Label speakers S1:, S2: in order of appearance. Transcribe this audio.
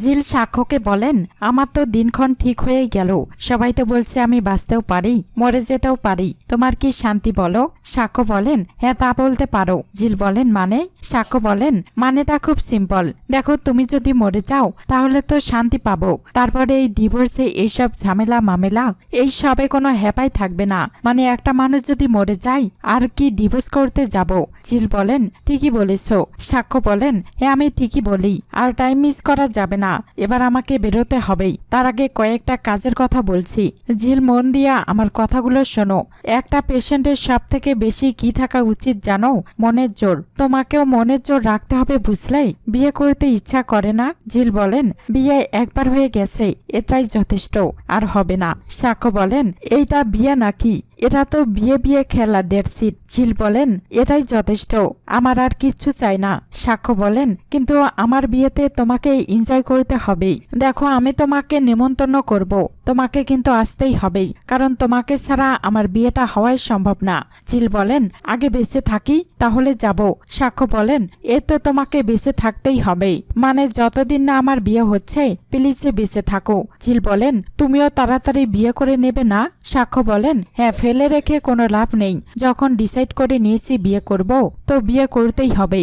S1: জিল সাক্ষ্যকে বলেন, আমার তো দিনক্ষণ ঠিক হয়েই গেল। সবাই তো বলছে আমি বাঁচতেও পারি, মরে যেতেও পারি। তোমার কি শান্তি বলো? সাক্ষ্য বলেন হ্যাঁ তা বলতে পারো। জিল বলেন মানে? সাক্ষ্য বলেন, মানেটা খুব সিম্পল। দেখো, তুমি যদি মরে যাও, তাহলে তো শান্তি পাবো। তারপরে এই ডিভোর্সে এইসব ঝামেলা, মামেলা, এই সবে কোনো হ্যাপাই থাকবে না। মানে একটা মানুষ যদি মরে যায়, আর কি ডিভোর্স করতে যাব? জিল বলেন, ঠিকই বলেছ। সাক্ষ্য বলেন হ্যাঁ আমি ঠিকই বলি। আর টাইম মিস করা যাবে না। এবার আমাকে বেরোতে হবেই। তার আগে কয়েকটা কাজের কথা বলছি। ঝিল মন দিয়া আমার কথাগুলো শোনো। একটা পেশেন্টের সব থেকে বেশি কি থাকা উচিত জানো? মনের জোর। তোমাকেও মনের জোর রাখতে হবে বুঝলে? বিয়ে করতে ইচ্ছা করে না? ঝিল বলেন, বিয়ে একবার হয়ে গেছে, এটাই যথেষ্ট। আর হবে না। সাক্ষ্য বলেন, এইটা বিয়ে নাকি? এটা তো বিয়ে বিয়ে খেলা ডেটশিট চিল বলেন, এটাই যথেষ্ট। আমার আর কিচ্ছু চাই না, সাক্ষ্য বলেন, কিন্তু আমার বিয়েতে তোমাকে এনজয় করতে হবেই। দেখো, আমি তোমাকে নেমন্তন্ন করব। তোমাকে কিন্তু আসতেই হবেই, কারণ তোমাকে ছাড়া আমার বিয়েটা হওয়াই সম্ভব না। চিল বলেন, আগে বেঁচে থাকি, তাহলে যাব। সাক্ষ্য বলেন, এ তো তোমাকে বেঁচে থাকতেই হবে মানে যতদিন না আমার বিয়ে হচ্ছে, প্লিজে বেঁচে থাকো। চিল বলেন, তুমিও তাড়াতাড়ি বিয়ে করে নেবে না? সাক্ষ্য বলেন হ্যাঁ ফেলে রেখে কোনো লাভ নেই। যখন ডিসাইড করে নিয়েছি বিয়ে করব, তো বিয়ে করতেই হবে